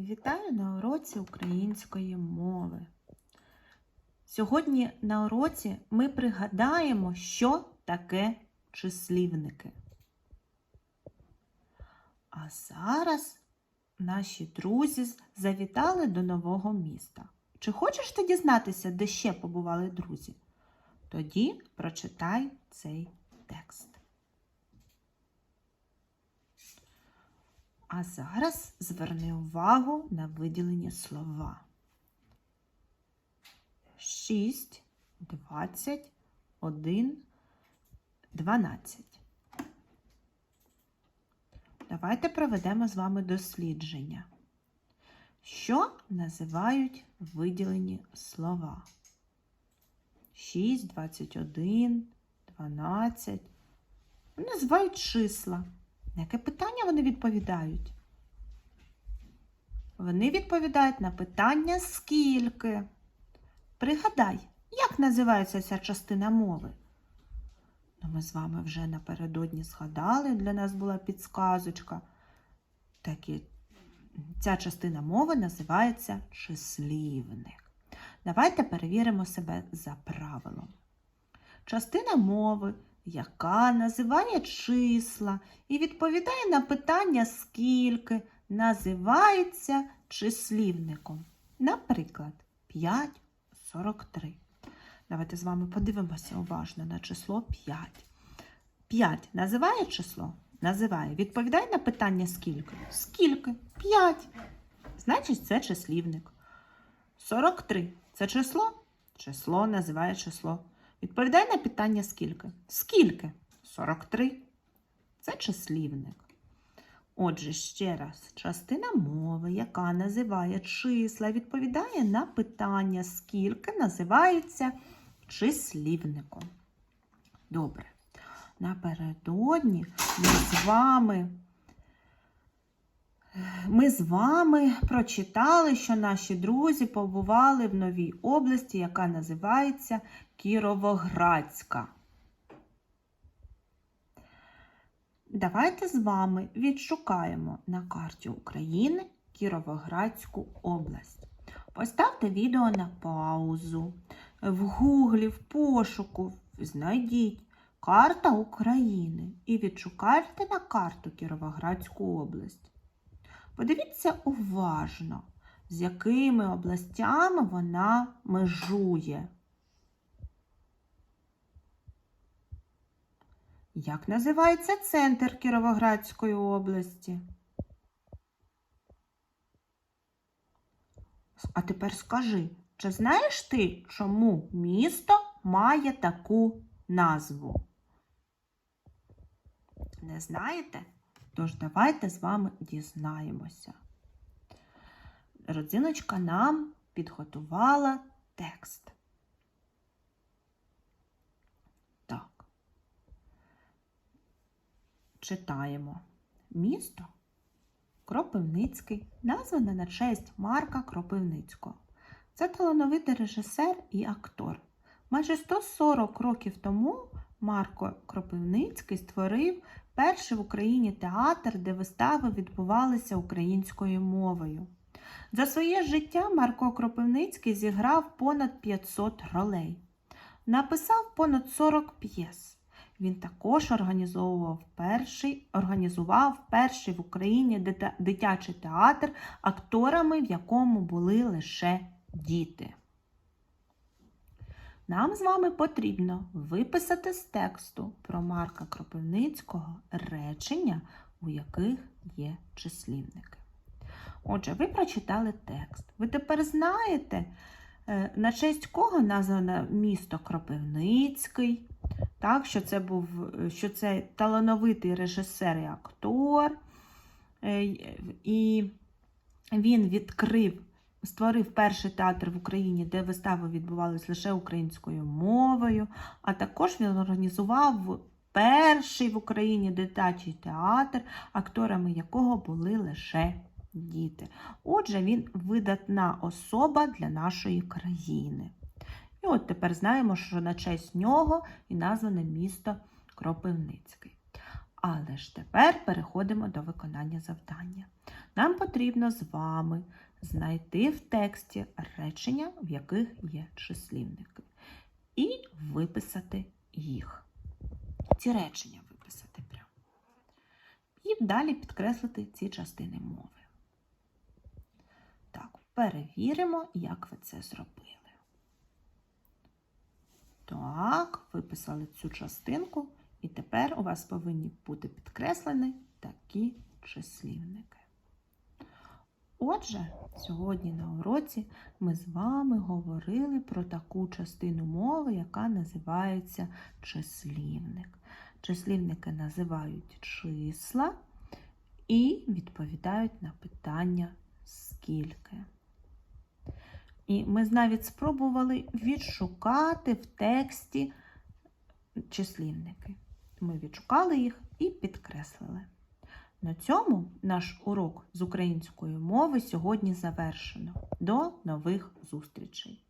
Вітаю на уроці української мови. Сьогодні на уроці ми пригадаємо, що таке числівники. А зараз наші друзі завітали до нового міста. Чи хочеш ти дізнатися, де ще побували друзі? Тоді прочитай цей текст. А зараз зверни увагу на виділені слова. 6, 20, 1, 12. Давайте проведемо з вами дослідження. Що називають виділені слова? 6, 21, 12. Називають числа. На яке питання вони відповідають? Вони відповідають на питання скільки. Пригадай, як називається ця частина мови? Ну, ми з вами вже напередодні згадали, для нас була підсказочка. Так і ця частина мови називається числівник. Давайте перевіримо себе за правилом. Частина мови яка називає числа і відповідає на питання скільки, називається числівником. Наприклад, 5, 43. Давайте з вами подивимося уважно на число 5. 5 називає число? Називає. Відповідає на питання скільки? Скільки? 5. Значить, це числівник. 43 це число? Число називає число. Відповідай на питання скільки? Скільки? 43. Це числівник. Отже, ще раз, частина мови, яка називає числа, відповідає на питання скільки, називається числівником. Добре. Напередодні ми з вами. Ми з вами прочитали, що наші друзі побували в новій області, яка називається Кіровоградська. Давайте з вами відшукаємо на карті України Кіровоградську область. Поставте відео на паузу. В гуглі, в пошуку знайдіть карта України і відшукайте на карту Кіровоградську область. Подивіться уважно, з якими областями вона межує. Як називається центр Кіровоградської області? А тепер скажи, чи знаєш ти, чому місто має таку назву? Не знаєте? Тож давайте з вами дізнаємося. Родзиночка нам підготувала текст. Так. Читаємо. Місто Кропивницький назване на честь Марка Кропивницького. Це талановитий режисер і актор. Майже 140 років тому Марко Кропивницький створив перший в Україні театр, де вистави відбувалися українською мовою. За своє життя Марко Кропивницький зіграв понад 500 ролей, написав понад 40 п'єс. Він також організовував перший, організував перший в Україні дитячий театр, акторами, в якому були лише діти. Нам з вами потрібно виписати з тексту про Марка Кропивницького речення, у яких є числівники. Отже, ви прочитали текст. Ви тепер знаєте, на честь кого названо місто Кропивницький, так, що це був що це талановитий режисер і актор, і він відкрив створив перший театр в Україні, де вистави відбувалися лише українською мовою, а також він організував перший в Україні дитячий театр, акторами якого були лише діти. Отже, він видатна особа для нашої країни. І от тепер знаємо, що на честь нього і назване місто Кропивницький. Але ж тепер переходимо до виконання завдання. Нам потрібно з вами знайти в тексті речення, в яких є числівники, і виписати їх. Ці речення виписати прямо. І далі підкреслити ці частини мови. Так, перевіримо, як ви це зробили. Так, виписали цю частинку, і тепер у вас повинні бути підкреслені такі числівники. Отже, сьогодні на уроці ми з вами говорили про таку частину мови, яка називається числівник. Числівники називають числа і відповідають на питання скільки. І ми навіть спробували відшукати в тексті числівники. Ми відшукали їх і підкреслили. На цьому наш урок з української мови сьогодні завершено. До нових зустрічей!